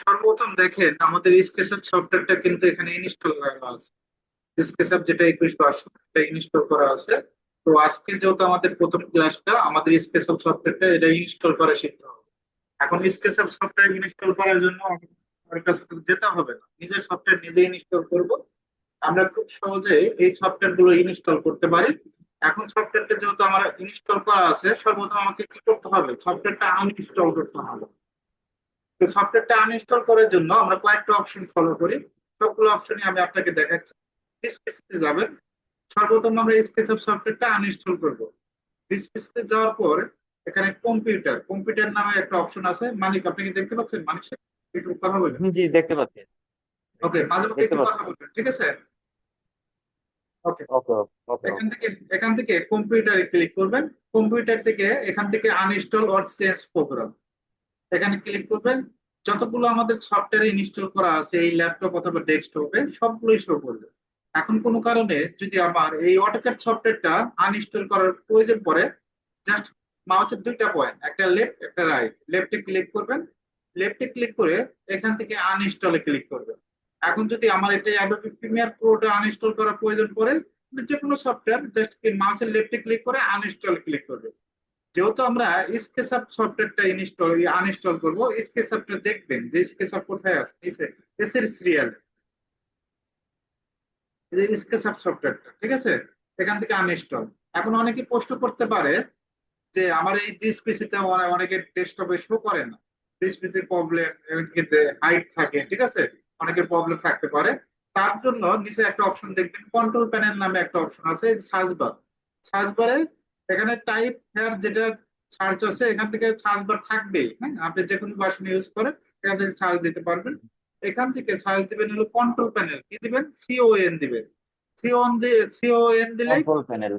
সর্বপ্রথম দেখেন, আমাদের স্কেচআপ সফটওয়্যারটা কিন্তু এখানে ইনস্টল করা আছে। স্কেচআপ যেটা একুশ ভার্সন এটা ইনস্টল করা আছে। তো আজকে যেহেতু আমাদের প্রথম ক্লাসটা আমাদের স্কেচআপ সফটওয়্যারটা এটা ইনস্টল করা শিখতে হবে। এখন স্কেচআপ সফটওয়্যার ইনস্টল করার জন্য আমার কাছে যেতে হবে না। নিজের সফটওয়্যার নিজে ইনস্টল করব। আমরা খুব সহজে এই সফটওয়্যারগুলো ইনস্টল করতে পারি। এখন সফটওয়্যারটা যেহেতু আমার ইনস্টল করা আছে, সর্বপ্রথম আমাকে কি করতে হবে? সফটওয়্যারটা আনইনস্টল করতে হবে। তো সফটওয়্যারটা আনইনস্টল করার জন্য আমরা কয়েকটা অপশন ফলো করি। সবগুলো অপশনই আমি আপনাকে দেখাচ্ছি। ডিসপ্লেতে যাবেন। সর্বপ্রথম আমরা স্কেচআপ সফটওয়্যারটা আনইনস্টল করব। ডিসপ্লেতে যাওয়ার পর এখানে কম্পিউটার কম্পিউটার নামে একটা অপশন আছে। মানিক আপনি কি দেখতে পাচ্ছেন? মানিক একটু কথা বলবেন জি দেখতে পাচ্ছি। ওকে মাঝে মধ্যে একটু কথা বলবেন ঠিক আছে? ওকে ওকে ওকে এখান থেকে এখান থেকে কম্পিউটারে ক্লিক করবেন। কম্পিউটার থেকে এখান থেকে আনইনস্টল অর চেঞ্জ প্রোগ্রাম এখানে ক্লিক করবেন। যতগুলো আমাদের সফটওয়্যার ইনস্টল করা আছে, এই ল্যাপটপ অথবা ডেস্কটপে সবগুলোই শো করবে। এখন কোনো কারণে যদি আমার এই অটোক্যাড সফটওয়্যারটা আনইনস্টল করার প্রয়োজন পড়ে জাস্ট মাউসের দুইটা পয়েন্ট একটা লেফট একটা রাইট লেফটে ক্লিক করবেন। লেফটে ক্লিক করে এখান থেকে আনইনস্টলে ক্লিক করবেন। এখন যদি আমার এটা অ্যাডোবি প্রিমিয়ার প্রোটা আনইনস্টল করার প্রয়োজন পড়ে যে কোনো সফটওয়্যার জাস্ট মাউসের লেফটে ক্লিক করে আনইনস্টল ক্লিক করবে। যেহেতু আমরা স্কেচআপ সফটওয়্যারটা ইনস্টল আনইনস্টল করব স্কেচআপটা দেখবেন যে স্কেচআপ কোথায় আছে এসের সিরিয়াল যে স্কেচআপ সফটওয়্যারটা ঠিক আছে? এখান থেকে আনইনস্টল এখন অনেকে প্রশ্ন করতে পারে যে আমার এই ডিসপিসিতে অনেকের ডেস্কটপে শো করে না। ডিসপিসির প্রবলেম কিন্তু হাইট থাকে, ঠিক আছে? অনেকের প্রবলেম থাকতে পারে। তার জন্য নিচে একটা অপশন দেখবেন কন্ট্রোল প্যানেল নামে একটা অপশন আছে সার্চ বার। সার্চ বারে এখানে টাইপ হেয়ার যেটা সার্চ আছে এখান থেকে সার্চ বার থাকবেই হ্যাঁ আপনি যে কোনো ভার্সন ইউজ করেন এখান থেকে সার্চ দিতে পারবেন। এখান থেকে সার্চ দিবেন হলো কন্ট্রোল প্যানেল কি দিবেন? সিওএন দিবেন। সিওএন দিয়ে সিওএন দিলে কন্ট্রোল প্যানেল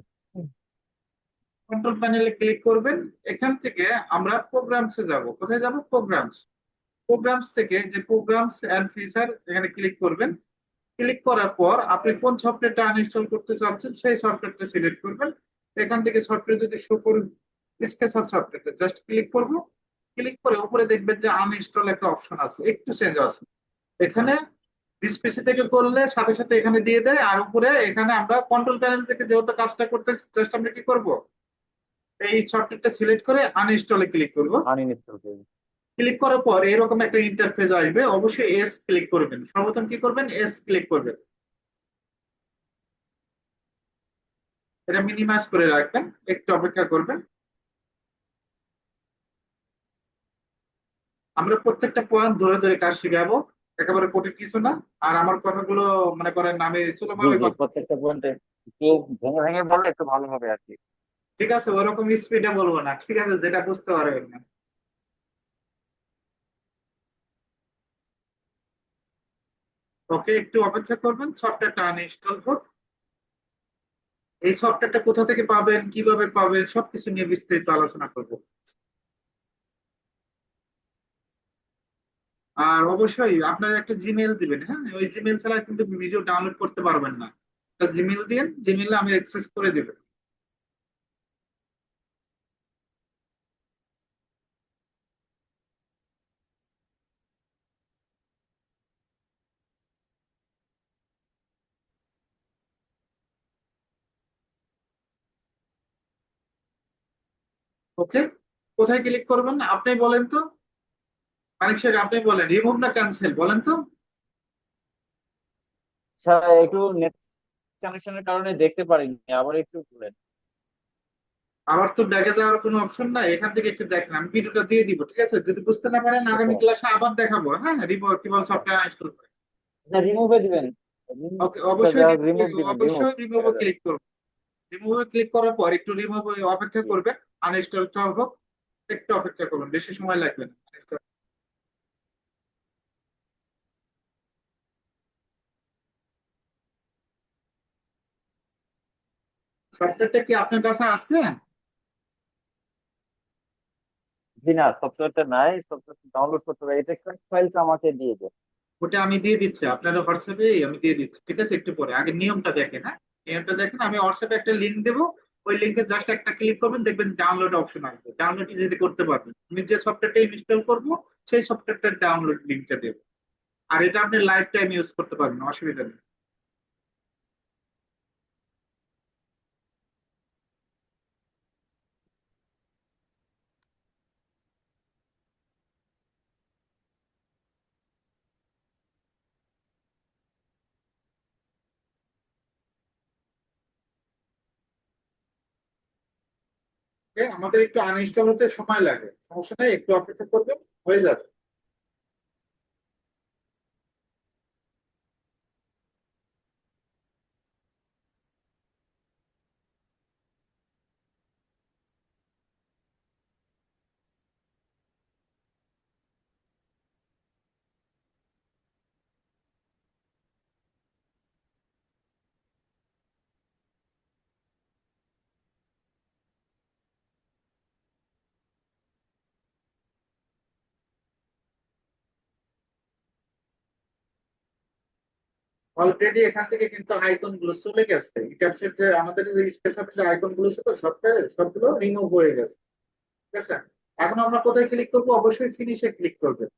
কন্ট্রোল প্যানেলে ক্লিক করবেন। এখান থেকে আমরা প্রোগ্রামসে যাব। কোথায় যাব? প্রোগ্রামস প্রোগ্রামস থেকে যে প্রোগ্রামস এন্ড ফিচার এখানে ক্লিক করবেন। ক্লিক করার পর আপনি কোন সফটওয়্যারটা আনইনস্টল করতে চাচ্ছেন সেই সফটওয়্যারটা সিলেক্ট করবেন। এখান থেকে সফটওয়্যার যদি শো করুন স্কেচআপ সফটওয়্যারটা জাস্ট ক্লিক করব। ক্লিক করে উপরে দেখবেন যে আনইনস্টল একটা অপশন আছে একটু চেঞ্জ আছে। এখানে ডিসপিসি থেকে করলে সাথে সাথে এখানে দিয়ে দেয় আর উপরে এখানে আমরা কন্ট্রোল প্যানেল থেকে যেহেতু কাজটা করতেছি জাস্ট আমরা কি করব? এই সফটওয়্যারটা সিলেক্ট করে আনইনস্টলে ক্লিক করব। আনইনস্টল করুন ক্লিক করার পর এরকম একটা ইন্টারফেস আসবে অবশ্যই এস ক্লিক করবেন। সর্বপ্রথম কি করবেন? এস ক্লিক করবেন। এটা মিনিমাইজ করে রাখবেন একটু অপেক্ষা করবেন। আমরা প্রত্যেকটা পয়েন্ট ধরে ধরে কাজ শিখাবো একেবারে কঠিন কিছু না আর আমার কথাগুলো মনে করেন আমি প্রত্যেকটা পয়েন্টে একটু ভেঙে ভেঙে বললে একটু ভালো হবে আর কি। ঠিক আছে ওরকম স্পিডে বলব না ঠিক আছে যেটা বুঝতে পারবেন না। ওকে একটু অপেক্ষা করবেন সফটওয়্যারটা আনইনস্টল হোক। এই সফটওয়্যারটা কোথা থেকে পাবেন, কীভাবে পাবেন, সবকিছু নিয়ে বিস্তারিত আলোচনা করব। আর অবশ্যই আপনারা একটা জিমেল দিবেন হ্যাঁ? ওই জিমেল ছাড়া কিন্তু ভিডিও ডাউনলোড করতে পারবেন না। একটা জিমেল দিন জিমেলে আমি অ্যাক্সেস করে দেব। ওকে কোথায় ক্লিক করবেন? আপনি বলেন তো। মানিক সাহেব আপনি বলেন। রিমুভ না ক্যান্সেল বলেন তো। আচ্ছা একটু নেট কানেকশনের কারণে দেখতে পারিনি আবার একটু বলেন। আবার তো দেখে যাওয়ার কোনো অপশন নাই এখান থেকে একটু দেখেন। আমি ভিডিওটা দিয়ে দিব ঠিক আছে? যদি বুঝতে না পারেন আগামী ক্লাসে আবার দেখাবো। হ্যাঁ রিমুভ কীভাবে সফটওয়্যার ইনস্টল করে। আচ্ছা রিমুভে দিবেন। ওকে অবশ্যই রিমুভ দিবেন অবশ্যই রিমুভে ক্লিক করুন। রিমুভে ক্লিক করার পর একটু রিমুভ অপেক্ষা করবেন। আনইনস্টলটা হোক একটু অপেক্ষা করুন বেশি সময় লাগবে না। সফটওয়্যারটা কি আপনার কাছে আছে? জি না সফটওয়্যারটা নাই সফটওয়্যারটা ডাউনলোড করতে হবে। এটা ফাইলটা আমাকে দিয়ে দেন। ওটা আমি দিয়ে দিচ্ছি আপনার হোয়াটসঅ্যাপে আমি দিয়ে দিচ্ছি ঠিক আছে? একটু পরে আগে নিয়মটা দেখেন হ্যাঁ? নিয়মটা দেখেন আমি হোয়াটসঅ্যাপে একটা লিংক দেবো ওই লিঙ্কে জাস্ট একটা ক্লিক করবেন, দেখবেন ডাউনলোড অপশন আসবে। ডাউনলোড ইজিলি করতে পারবেন। আমি যে সফটওয়্যারটা ইনস্টল করব, সেই সফটওয়্যারটার ডাউনলোড লিঙ্কটা দেবো। আর এটা আপনি লাইফ টাইম ইউজ করতে পারবেন, অসুবিধা নেই। আমাদের একটু আনইনস্টল হতে সময় লাগে। সমস্যা নেই একটু অপেক্ষা করবেন হয়ে যাবে। অলরেডি এখান থেকে কিন্তু আইকনগুলো চলে গেছে। ইটাপসের যে আমাদের যে স্পেসিফিক যে আইকনগুলো ছিল সফটওয়্যার সবগুলো রিমুভ হয়ে গেছে। ঠিক আছে? এখন আমরা কোথায় ক্লিক করব? অবশ্যই ফিনিশে ক্লিক করবেন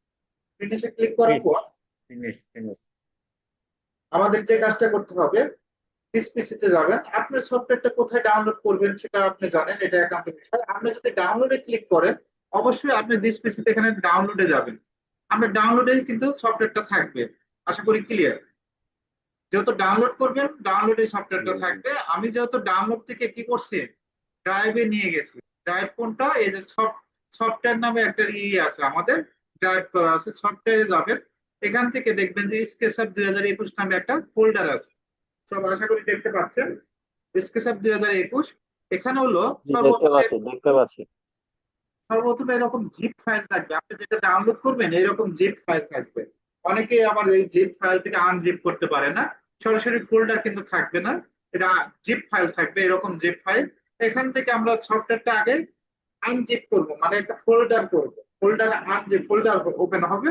ফিনিশে ক্লিক করার পর ফিনিশ ফিনিশ আমাদের যে কাজটা করতে হবে ডিসপিসিতে যাবেন। আপনার সফটওয়্যারটা কোথায় ডাউনলোড করবেন সেটা আপনি জানেন এটা একান্ত বিষয়। আপনি যদি ডাউনলোডে ক্লিক করেন অবশ্যই আপনি ডিসপিসিতে এখানে ডাউনলোডে যাবেন। আমরা ডাউনলোডে কিন্তু সফটওয়্যারটা থাকবে। আশা করি ক্লিয়ার যেহেতু ডাউনলোড করবেন ডাউনলোডে সফটওয়্যারটা থাকবে। আমি যেহেতু ডাউনলোড থেকে কি করছি? ড্রাইভে নিয়ে গেছি। ড্রাইভ কোনটা? এই যে সফটওয়্যার নামে একটা ই আছে আমাদের ড্রাইভ করা আছে সফটওয়্যারে যাবেন। এখান থেকে দেখবেন যে স্কেচআপ দুই হাজার একুশ নামে একটা ফোল্ডার আছে। সব আশা করি দেখতে পাচ্ছেন। স্কেচআপ দুই হাজার একুশ এখানে হলো সর্বপ্রথম এরকম জিপ ফাইল থাকবে। আপনি যেটা ডাউনলোড করবেন এরকম জিপ ফাইল থাকবে। অনেকে আবার এই জিপ ফাইল থেকে আনজিপ করতে পারে না। সরাসরি ফোল্ডার কিন্তু থাকবে না। এটা জিপ ফাইল থাকবে এরকম জিপ ফাইল এখান থেকে আমরা সফটওয়্যারটা আগে আনজিপ করব মানে একটা ফোল্ডার করব। ফোল্ডার আনজিপ ফোল্ডার ওপেন হবে।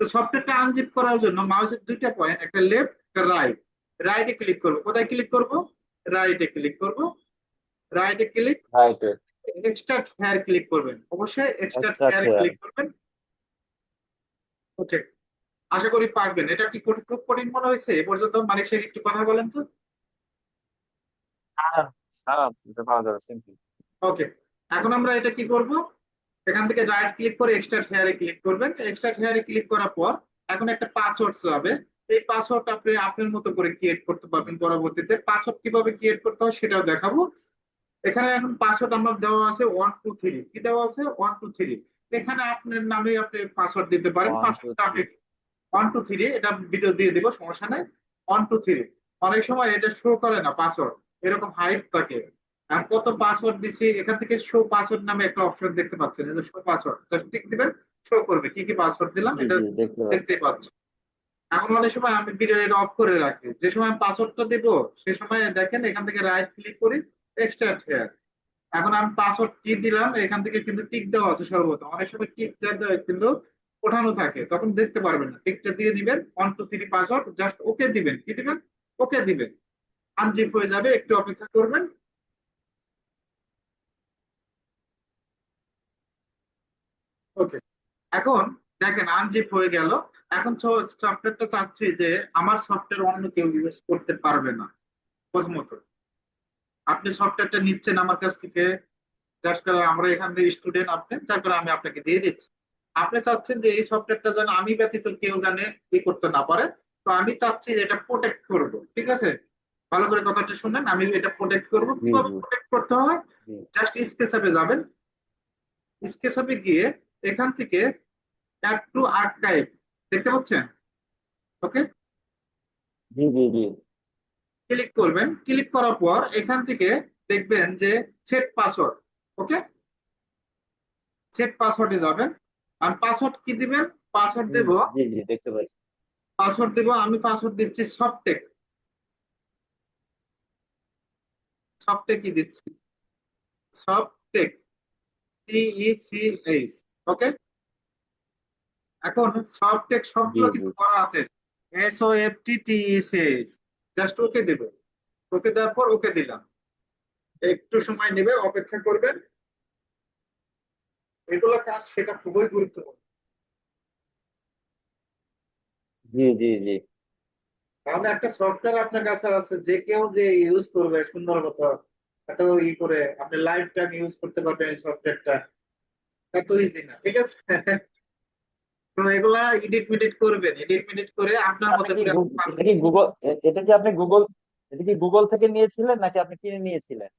তো সফটওয়্যারটা আনজিপ করার জন্য মাউসের দুইটা পয়েন্ট একটা লেফট একটা রাইট রাইটে ক্লিক করব। কোথায় ক্লিক করব? রাইটে ক্লিক করব। রাইটে click right extra here click করবেন। অবশ্যই এক্সট্রা হেয়ার ক্লিক করবেন। ওকে আশা করি পারবেন। এটা কি খুব কঠিন মনে হয়েছে? এ পর্যন্ত মানিক শেখ একটু কথা বলেন তো। হ্যাঁ হ্যাঁ ওকে এখন আমরা এটা কি করব? এখান থেকে রাইট ক্লিক করে এক্সট্রা হেয়ারে ক্লিক করবেন। এক্সট্রা হেয়ারে ক্লিক করার পর এখন একটা পাসওয়ার্ড যাবে এই পাসওয়ার্ড আপনি আপনার মতো করে ক্রিয়েট করতে পারবেন পরবর্তীতে। পাসওয়ার্ড কীভাবে ক্রিয়েট করতে হয় সেটাও দেখাবো। এখানে এখন পাসওয়ার্ড আমার দেওয়া আছে ওয়ান টু থ্রি কি দেওয়া আছে? ওয়ান টু থ্রি এখানে আপনার নামে আপনি পাসওয়ার্ড দিতে পারেন। পাসওয়ার্ডটা আমি ওয়ান টু থ্রি এটা ভিডিও দিয়ে দিব সমস্যা নাই। ওয়ান টু থ্রি অনেক সময় এটা শো করে না পাসওয়ার্ড এরকম হাইট থাকে। আর কত পাসওয়ার্ড দিচ্ছি এখান থেকে শো পাসওয়ার্ড নামে একটা অপশন দেখতে পাচ্ছেন। এটা শো পাসওয়ার্ড ঠিক দিবেন শো করবে। কি কি পাসওয়ার্ড দিলাম এটা দেখতে পাচ্ছি। পাচ্ছ। এখন অনেক সময় আমি ভিডিও এটা অফ করে রাখি। যে সময় পাসওয়ার্ডটা দেব সে সময় দেখেন এখান থেকে রাইট ক্লিক করি এক্সট্রা হেয়ার এখন আমি পাসওয়ার্ড কি দিলাম এখান থেকে কিন্তু টিক দেওয়া আছে সর্বপ্রথম। অনেক সময় টিকটা দেওয়া কিন্তু ওঠানো থাকে, তখন দেখতে পারবেন না। টিকটা দিয়ে দিবেন one two three password just okay দিবেন। কি দিবেন? ওকে দিবেন। আনজিপ হয়ে যাবে, একটু অপেক্ষা করবেন। ওকে এখন দেখেন আনজিপ হয়ে গেল। এখন সফটওয়্যারটা চাচ্ছি যে আমার সফটওয়্যার অন্য কেউ ইউজ করতে পারবে না, প্রথমত। আপনি সফটওয়্যারটা নিচ্ছেন আমার কাছ থেকে, যার কারণে আমরা এখান থেকে স্টুডেন্ট আপনি, যার কারণে আমি আপনাকে দিয়ে দিচ্ছি। আপনি চাচ্ছেন যে এই সফটওয়্যারটা যেন আমি ব্যতীত কেউ জানে ই করতে না পারে তো আমি চাচ্ছি যে এটা প্রোটেক্ট করব ঠিক আছে? ভালো করে কথাটা শুনেন আমি এটা প্রোটেক্ট করব। কীভাবে প্রোটেক্ট করতে হয়। জাস্ট স্কেচআপে যাবেন। স্কেচআপে গিয়ে এখান থেকে অ্যাড টু আর্কাইভ দেখতে পাচ্ছেন? ওকে জি জি জি। ক্লিক করবেন। ক্লিক করার পর এখান থেকে দেখবেন যে সেট পাসওয়ার্ড ওকে সেট পাসওয়ার্ডে যাবেন। আর পাসওয়ার্ড কি দিবেন? পাসওয়ার্ড দেব। জি জি দেখতে পাচ্ছি। পাসওয়ার্ড দেব আমি পাসওয়ার্ড দিচ্ছি সফটেক সফটেক কি দিচ্ছি Softech T E C H okay এখন সফটেক সবগুলো। কিন্তু করা আছে। S O F T E C H just okay দেবে। ওকে দেওয়ার পর ওকে দিলাম। একটু সময় নেবে অপেক্ষা করবেন। এগুলো কাজ সেটা খুবই গুরুত্বপূর্ণ। জি জি জি। একটা সফটওয়্যার আপনার কাছে আছে যে কেউ যে ইউজ করবে সুন্দর মতো এত ই করে আপনি লাইফ টাইম ইউজ করতে পারবেন এই সফটওয়্যারটা এত ইজি না ঠিক আছে? এগুলা এডিট মিডিট করবেন এডিট মিডিট করে আপনার মতো করে এটা কি গুগল এটা কি আপনি গুগল এটা কি গুগল থেকে নিয়েছিলেন নাকি আপনি কিনে নিয়েছিলেন?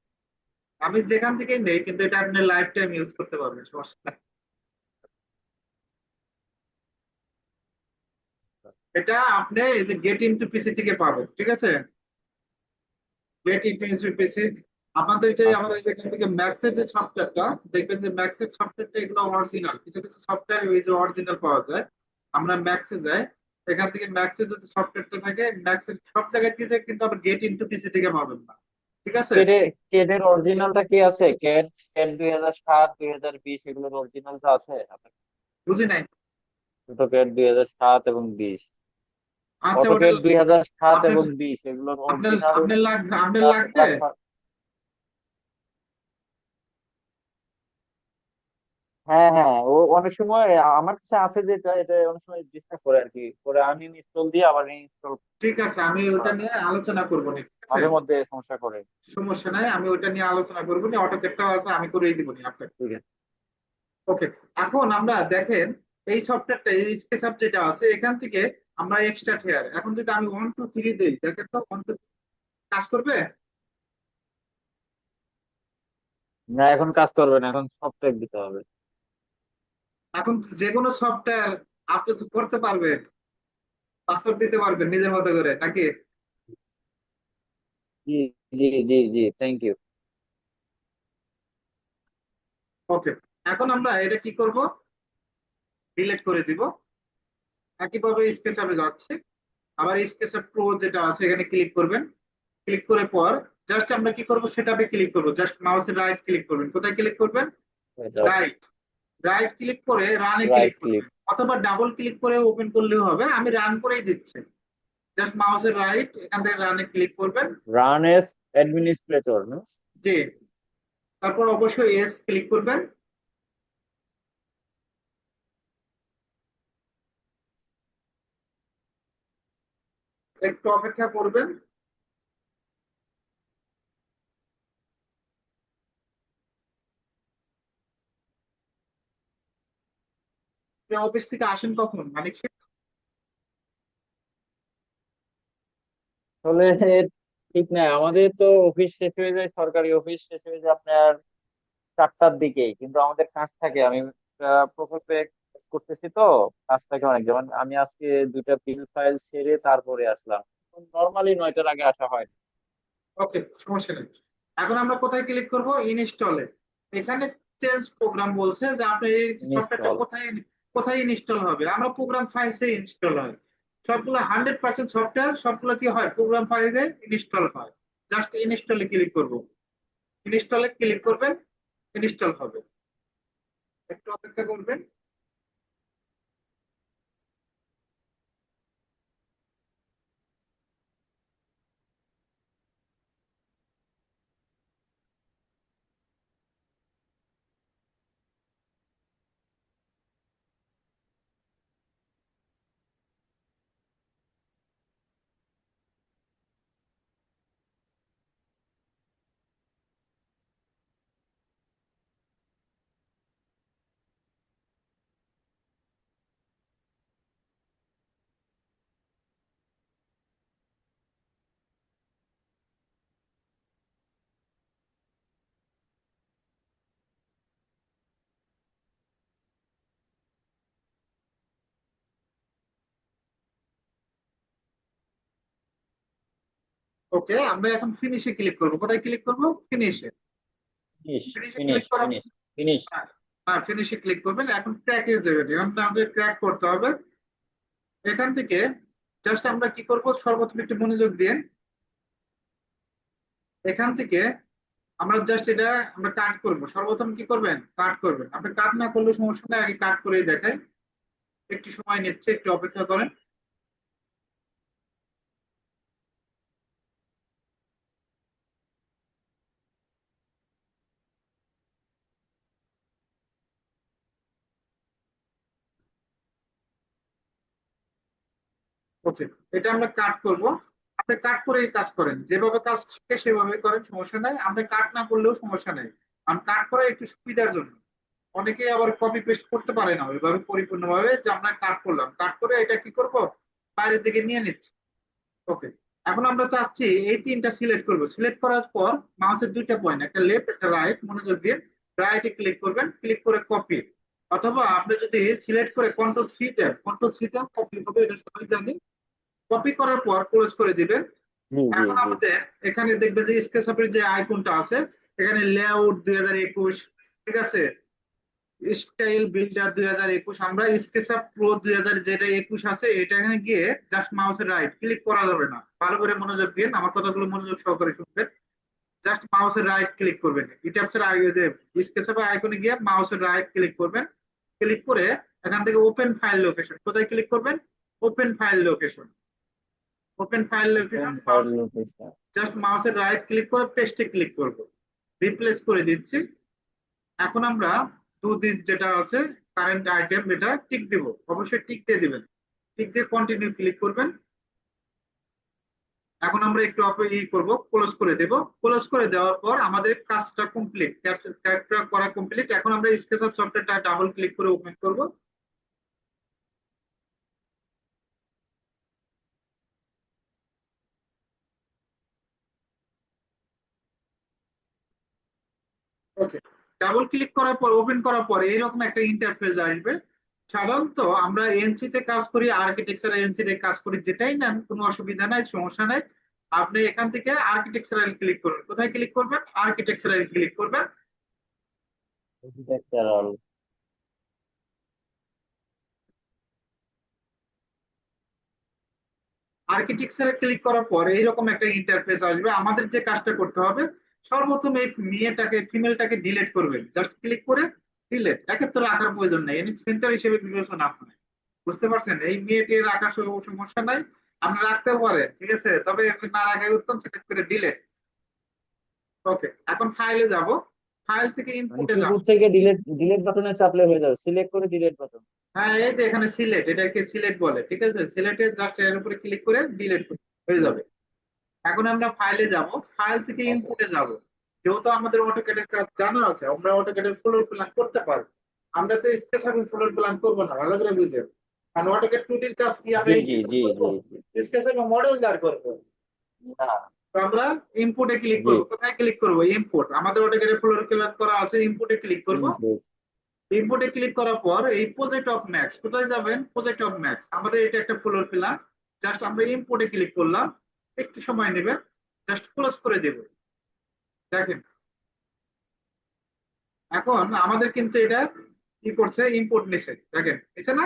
আমি যেখান থেকে নেই কিন্তু এটা আপনি লাইফ টাইম ইউজ করতে পারবেন সমস্যা নাই। এটা আপনি এই যে গেট ইনটু পিসি থেকে পাবেন ঠিক আছে? গেট ইনটু পিসি যে আচ্ছা। আমরা যেখান থেকে ম্যাক্সের যে সফটওয়্যারটা দেখবেন যে ম্যাক্সের সফটওয়্যারটা এগুলো অরিজিনাল কিছু কিছু সফটওয়্যার ওই যে অরিজিনাল পাওয়া যায় আমরা ম্যাক্সে যাই এখান থেকে ম্যাক্সে যদি সফটওয়্যারটা থাকে ম্যাক্সের সব জায়গায় থেকে কিন্তু আবার গেট ইনটু পিসি থেকে পাবেন না। ঠিক আছে? কেডে কেডের অরিজিনালটা কি আছে? কেড কেড দুই হাজার সাত দুই হাজার বিশ এগুলোর অরিজিনালটা আছে। বুঝি নাই। দুটো কেড দুই হাজার সাত এবং বিশ। আচ্ছা দুই হাজার সাত এবং বিশ এগুলোর অরিজিনাল আপনার লাগবে আপনার লাগবে? হ্যাঁ হ্যাঁ ও অনেক সময় আমার কাছে আছে যেটা এটা অনেক সময় ডিস্টার্ব করে আর কি পরে আনইনস্টল দিয়ে আবার ইনস্টল ঠিক আছে আমি ওটা নিয়ে আলোচনা করব নি ঠিক আছে? মাঝে মধ্যে সমস্যা করে। সমস্যা নাই আমি ওটা নিয়ে আলোচনা করব নি অটোকেটটাও আছে আমি করেই দিব নি আপনাকে। ঠিক আছে। ওকে এখন আমরা দেখেন এই সফটওয়্যারটা এই স্কেচআপ যেটা আছে এখান থেকে আমরা এক্সট্রা হেয়ার এখন যদি আমি ওয়ান টু থ্রি দেই দেখেন তো ওয়ান টু কাজ করবে? না এখন কাজ করবে না এখন সফটওয়্যার দিতে হবে। এখন যে কোনো সফটওয়্যার আপনি তো করতে পারবেন পাসওয়ার্ড দিতে পারবেন নিজের মতো করে নাকি? জি জি জি জি থ্যাংক ইউ ওকে এখন আমরা এটা কি করব? ডিলিট করে দিব। একইভাবে স্কেচআপে যাচ্ছে। আবার স্কেচআপ প্রো যেটা আছে এখানে ক্লিক করবেন। ক্লিক করে পর জাস্ট আমরা কি করব? সেটাপে ক্লিক করব। জাস্ট মাউসের রাইট ক্লিক করবেন। কোথায় ক্লিক করবেন? রাইট রাইট ক্লিক করে রানে ক্লিক. করবেন অথবা ডাবল ক্লিক করে ওপেন করলেও হবে। আমি রান করেই দিচ্ছি। জাস্ট মাউসের রাইট এখান থেকে রানে ক্লিক করবেন। রান এস অ্যাডমিনিস্ট্রেটর না জি। তারপর অবশ্যই এস ক্লিক করবেন। একটু অপেক্ষা করবেন। আপনি অফিস থেকে আসেন কখন? সাহেব? আসলে ঠিক না আমাদের তো অফিস শেষ হয়ে যায় সরকারি অফিস শেষ হয়ে যায় আপনার চারটার দিকেই। কিন্তু আমাদের কাজ থাকে। আমি প্রকল্পে করতেছি তো কাজ থাকে অনেক। যেমন আমি আজকে দুইটা বিল ফাইল সেরে তারপরে আসলাম। নর্মালি নয়টার আগে আসা হয়। ওকে সমস্যা নেই। এখন আমরা কোথায় ক্লিক করব? ইনস্টলে এখানে চেঞ্জ প্রোগ্রাম বলছে যে আপনি সফটওয়্যারটা কোথায় কোথায় ইনস্টল হবে? আমরা প্রোগ্রাম ফাইলসে ইনস্টল হয়। সবগুলো হান্ড্রেড পার্সেন্ট সফটওয়্যার সবগুলো কি হয়? প্রোগ্রাম ফাইলে ইনস্টল হয়। জাস্ট ইনস্টলে ক্লিক করব। ইনস্টলে ক্লিক করবেন ইনস্টল হবে। একটু অপেক্ষা করবেন। ওকে আমরা এখন ফিনিশে ক্লিক করব। কোথায় ক্লিক করব? ফিনিশে ফিনিশ এ ফিনিশ হ্যাঁ ফিনিশে ক্লিক করবেন। এখন ট্র্যাকে দেবেন। এখন আমাদের ট্র্যাক করতে হবে। এখান থেকে জাস্ট আমরা কি করব? সর্বপ্রথম একটু মনোযোগ দিয়ে। এখান থেকে আমরা জাস্ট এটা আমরা কাট করব। সর্বপ্রথম কি করবেন? কাট করবেন। আপনি কাট না করলে সমস্যা নেই আগে কাট করেই দেখাই। একটু সময় নিচ্ছে একটু অপেক্ষা করেন। ওকে, এটা আমরা কাট করব। আপনি কাট করে এই কাজ করেন। যেভাবে কাজ শিখে সেভাবে করেন, সমস্যা নাই। আপনি কাট না করলেও সমস্যা নেই। কারণ কাট করা একটু সুবিধার জন্য। অনেকে আবার কপি পেস্ট করতে পারে না ওইভাবে পরিপূর্ণভাবে যে আমরা কাট করলাম। কাট করে এটা কি করব? বাইরের দিকে নিয়ে নিচ্ছি। ওকে, এখন আমরা চাচ্ছি এই তিনটা সিলেক্ট করব। সিলেক্ট করার পর মাউসের দুইটা পয়েন্ট একটা লেফট একটা রাইট মনোযোগ দিয়ে রাইটে ক্লিক করবেন। ক্লিক করে কপি অথবা আপনি যদি সিলেক্ট করে কন্ট্রোল সি দেন কন্ট্রোল সি দেন কপি হবে, এটা সবাই জানি। কপি করার পর ক্লোজ করে দিবেন। এখন আমাদের এখানে দেখবে যে স্কেচআপের যে আইকনটা আছে এখানে লেআউট দুই হাজার একুশ ঠিক আছে? স্টাইল বিল্ডার দুই হাজার একুশ আমরা স্কেচআপ প্রো দুই হাজার যেটা একুশ আছে এটা এখানে গিয়ে জাস্ট মাউসের রাইট ক্লিক করা যাবে না। ভালো করে মনোযোগ দিন আমার কথাগুলো মনোযোগ সহকারে শুনবেন। জাস্ট মাউসের রাইট ক্লিক করবেন। ইটাপসের আগে যে স্কেচআপের আইকনে গিয়ে মাউসের রাইট ক্লিক করবেন। ক্লিক করে এখান থেকে ওপেন ফাইল লোকেশন কোথায় ক্লিক করবেন? Open file location open file location just মাউসের রাইট ক্লিক করে পেস্টে ক্লিক করব। রিপ্লেস করে দিচ্ছি। এখন আমরা দু দিন যেটা আছে কারেন্ট আইটেম এটা টিক দিব। অবশ্যই টিক দিয়ে দিবেন। টিক দিয়ে কন্টিনিউ ক্লিক করবেন। এখন আমরা একটু অপে ই করব ক্লোজ করে দেব। ক্লোজ করে দেওয়ার পর আমাদের কাজটা কমপ্লিট ক্যারেক্টার করা কমপ্লিট এখন আমরা স্কেচ স্কেচআপ সফটওয়্যারটা ডাবল ক্লিক করে ওপেন করব। ওকে ডাবল ক্লিক করার পর ওপেন করার পর এরকম একটা ইন্টারফেস আসবে। সাধারণত আমরা এনসি তে কাজ করি আর্কিটেকচার এনসি তে কাজ করি যেটাই নেন কোনো অসুবিধা নাই সমস্যা নাই। আপনি এখান থেকে আর্কিটেকচারাল ক্লিক করবেন কোথায় ক্লিক করবেন? আর্কিটেকচারাল ক্লিক করবেন। আর্কিটেকচারাল আর্কিটেকচারে ক্লিক করার পর এইরকম একটা ইন্টারফেস আসবে। আমাদের যে কাজটা করতে হবে সর্বপ্রথম এই মেয়েটাকে ফিমেলটাকে ডিলেট করবেন। জাস্ট ক্লিক করে ডিলেট একে তো রাখার প্রয়োজন নেই। এনি সেন্টার হিসেবে বিবেচনা আপনার বুঝতে পারছেন? এই মেয়েটি রাখার সম- সমস্যা নাই। আপনি রাখতেও পারেন ঠিক আছে? তবে না রাখাই উত্তম সিলেক্ট করে ডিলেট ওকে এখন ফাইলে যাব। ফাইল থেকে মানে ইনপুটে যাব। কিবোর্ড থেকে ডিলিট ডিলিট বাটনে চাপলে হয়ে যাবে। সিলেক্ট করে ডিলেট বাটন হ্যাঁ এই যে এখানে সিলেক্ট এটাকে সিলেক্ট বলে ঠিক আছে? সিলেক্টে জাস্ট এর উপরে ক্লিক করে ডিলেট হয়ে যাবে। এখন আমরা ফাইলে যাব। ফাইল থেকে. ইনপুটে যাব। যেহেতু আমাদের অটোক্যাডের কাজ জানা আছে আমরা অটোক্যাডের ফ্লোর প্ল্যান করতে পারব। আমরা তো স্কেচআপ ফ্লোর প্ল্যান করব না ভালো করে বুঝে। কারণ অটোক্যাড টুটির কাজ কি আমরা জি স্কেচআপ মডেল দাঁড় করব? তো আমরা ইনপুটে ক্লিক। করব। কোথায় ক্লিক করব? ইনপুট আমাদের অটোক্যাডের ফ্লোর প্ল্যান করা আছে ইনপুটে ক্লিক করব। ইনপুটে ক্লিক করার পর এই প্রজেক্ট অফ ম্যাক্স কোথায় যাবেন? প্রজেক্ট অফ ম্যাক্স আমাদের এটা একটা ফ্লোর প্ল্যান জাস্ট আমরা ইনপুটে ক্লিক করলাম। একটু সময় নেবে জাস্ট ক্লোজ করে দেব। দেখেন। এখন আমাদের কিন্তু এটা কি করছে? ইম্পোর্ট নিছে। দেখেন নিছে না?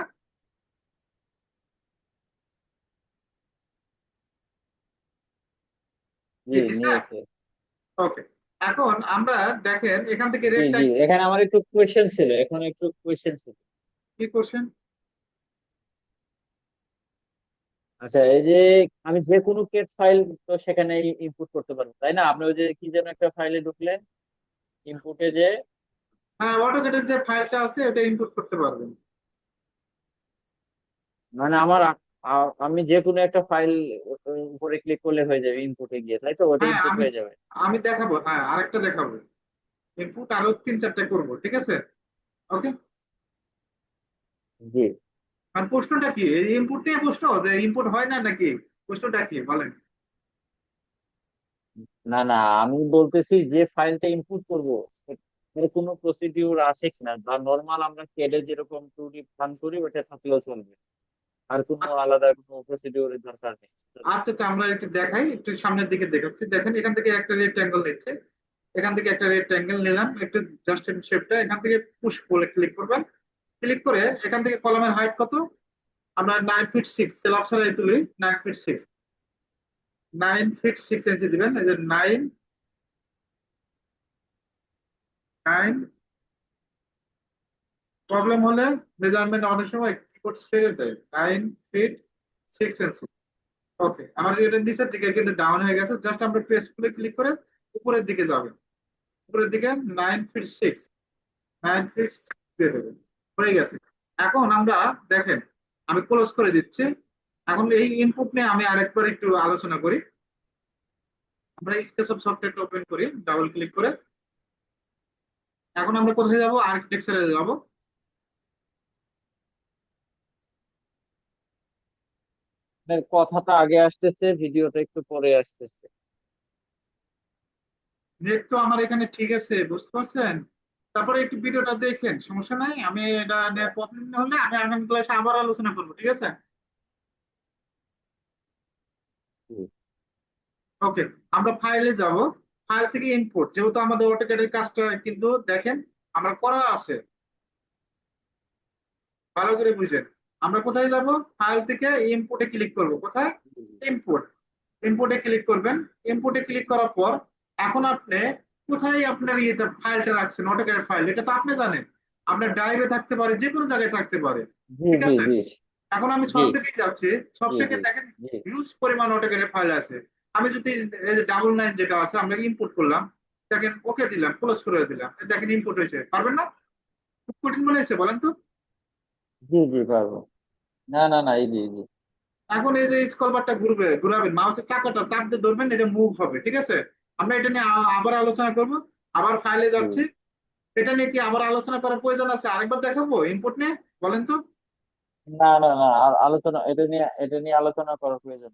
ওকে এখন আমরা দেখেন এখান থেকে রেটটা এখানে আমার একটু কোয়েশ্চেন ছিল এখন একটু কোয়েশ্চেন ছিল। কি করছেন আচ্ছা এই যে আমি যে কোনো কেট ফাইল তো সেখানে ইনপুট করতে পারব তাই না? আপনি ওই যে কি যেন একটা ফাইলে ঢুকলেন ইনপুটে যে হ্যাঁ অটোক্যাডের যে ফাইলটা আছে ওটা ইনপুট করতে পারবেন। মানে আমার আমি যে কোনো একটা ফাইল উপরে ক্লিক করলে হয়ে যাবে ইনপুটে গিয়ে তাই তো? ওটা হ্যাঁ, ইনপুট আমি- হয়ে যাবে। আমি দেখাবো হ্যাঁ আরেকটা দেখাবো। ইনপুট আরও তিন চারটে করব ঠিক আছে? ওকে জি। আর প্রশ্নটা কি? ইনপুট নিয়ে প্রশ্ন? যে ইনপুট হয় না নাকি? প্রশ্নটা কি? বলেন। না না আমি বলতেছি যে ফাইলটা ইনপুট করব এর কোনো প্রসিডিউর আছে কিনা? বা নর্মাল আমরা কেডে যেরকম টু ডি প্ল্যান করি ওটা থাকলেও চলবে। আর কোনো আচ্ছা। আলাদা কোনো প্রসিডিউরের দরকার নেই। আচ্ছা আচ্ছা আমরা একটু দেখাই একটু সামনের দিকে দেখাচ্ছি। দেখেন এখান থেকে একটা রেড ট্যাঙ্গেল নিচ্ছে। এখান থেকে একটা রেড ট্যাঙ্গেল নিলাম একটু জাস্ট শেপটা এখান থেকে পুশ বলে ক্লিক করবেন। ক্লিক করে এখান থেকে কলমের হাইট কত? আমরা নাইন ফিট সিক্স সেল অপশনে তুলি nine feet six nine feet six inch দিবেন, এই যে নাইন নাইন প্রবলেম হলে মেজারমেন্ট অনেক সময় ছেড়ে দেয় nine feet six inch okay আমার এটা নিচের দিকে কিন্তু ডাউন হয়ে গেছে জাস্ট আমরা পেজ খুলে ক্লিক করে উপরের দিকে যাবেন উপরের দিকে nine feet six nine feet দিয়ে দেবেন। হয়ে গেছে। এখন আমরা দেখেন আমি ক্লোজ করে দিচ্ছি। এখন এই ইনপুট নিয়ে আমি আরেকবার একটু আলোচনা করি। আমরা স্কেচ অফ সফটওয়্যারটা ওপেন করি ডাবল ক্লিক করে। এখন আমরা কোথায় যাব? আর্কিটেকচারে যাব। কথাটা আগে আসতেছে ভিডিওটা একটু পরে আসতেছে। নেট তো আমার এখানে ঠিক আছে বুঝতে পারছেন? তারপরে একটু ভিডিওটা দেখেন সমস্যা নাই আমি এটা নিয়ে প্রবলেম হলে আমি আগামী ক্লাসে আবার আলোচনা করব ঠিক আছে? ওকে আমরা ফাইলে যাব ফাইল থেকে ইম্পোর্ট যেহেতু আমাদের অটোক্যাডের কাজটা কিন্তু দেখেন আমরা করা আছে। ভালো করে বুঝেন আমরা কোথায় যাব? ফাইল থেকে ইম্পোর্টে ক্লিক করব কোথায়? ইম্পোর্ট ইম্পোর্টে ক্লিক করবেন ইম্পোর্টে ক্লিক করার পর এখন আপনি কোথায় আপনার ইয়েটা ফাইলটা রাখছেন? অটোক্যাডের ফাইল এটা তো আপনি জানেন। আপনার ড্রাইভে থাকতে পারে যে কোনো জায়গায় থাকতে পারে। ঠিক আছে? এখন আমি সব। থেকে যাচ্ছি। সব থেকে দেখেন হিউজ পরিমাণ অটোক্যাডের ফাইল আছে। আমি যদি এই যে ডাবল নাইন যেটা আছে আমরা ইম্পোর্ট করলাম। দেখেন ওকে দিলাম ক্লোজ করে দিলাম। দেখেন ইম্পোর্ট হয়েছে। পারবেন না? খুব কঠিন মনে হয়েছে বলেন তো। জি জি পারব। না না না এই জি জি এখন এই যে স্কলবারটা ঘুরবে ঘুরাবেন। মাউসের চাকাটা চাপ দিয়ে ধরবেন এটা মুভ হবে। ঠিক আছে? আমরা এটা নিয়ে আবার আলোচনা করব। আবার ফাইলে যাচ্ছি। এটা নিয়ে কি আবার আলোচনা করার প্রয়োজন আছে? আরেকবার দেখাবো ইনপুট নিয়ে? বলেন তো। না না না আলোচনা এটা নিয়ে এটা নিয়ে আলোচনা করার প্রয়োজন।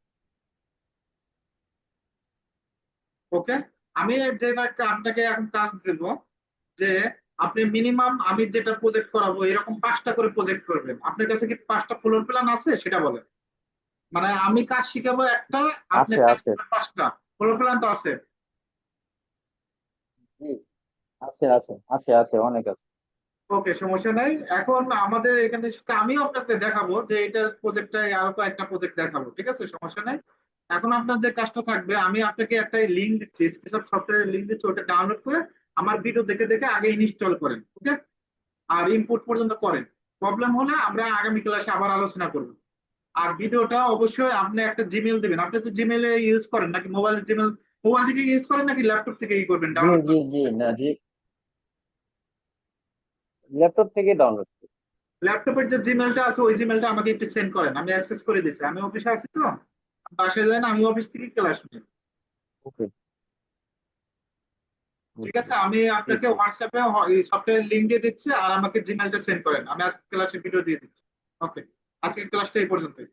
ওকে। আমি যে একটা আপনাকে এখন কাজ দেব যে আপনি মিনিমাম আমি যেটা প্রজেক্ট করাবো এরকম পাঁচটা করে প্রজেক্ট করবেন। আপনার কাছে কি পাঁচটা ফ্লোর প্ল্যান আছে? সেটা বলেন। মানে আমি কাজ শিখাবো একটা আপনি পাঁচটা। ফ্লোর প্ল্যান তো আছে। আছে আছে আছে আছে, অনেক আছে। ওকে, সমস্যা নাই। এখন আমাদের এখানে আমিও আপনাকে দেখাবো যে এটা প্রজেক্টটা আরও কয়েকটা প্রজেক্ট দেখাবো, ঠিক আছে? সমস্যা নাই। এখন আপনার যে কাজটা থাকবে, আমি আপনাকে একটা লিঙ্ক দিচ্ছি স্পেশাল সফটওয়্যারের লিঙ্ক দিচ্ছি, ওটা ডাউনলোড করে আমার ভিডিও দেখে দেখে আগে ইনস্টল করেন, ওকে? আর ইনপুট পর্যন্ত করেন। প্রবলেম হলে আমরা আগামী ক্লাসে আবার আলোচনা করব। আর ভিডিওটা অবশ্যই আপনি একটা জিমেল দিবেন। আপনি তো জিমেলে ইউজ করেন নাকি? মোবাইল জিমেল মোবাইল থেকে ইউজ করেন নাকি ল্যাপটপ থেকে ই করবেন? ডাউনলোড জি জি না জি। ল্যাপটপ থেকে ডাউনলোড ল্যাপটপের যে জিমেলটা আছে ওই জিমেলটা আমাকে একটু সেন্ড করেন আমি অ্যাক্সেস করে দিচ্ছি আমি অফিসে আছি তো বাসায় যাই না আমি অফিস থেকে ক্লাস নিই। ওকে। ঠিক আছে আমি আপনাকে হোয়াটসঅ্যাপে সফটওয়্যার লিংক দিয়ে দিচ্ছি আর আমাকে জিমেলটা সেন্ড করেন। আমি আজকে ক্লাসে ভিডিও দিয়ে দিচ্ছি। ওকে আজকের ক্লাসটা এই পর্যন্তই।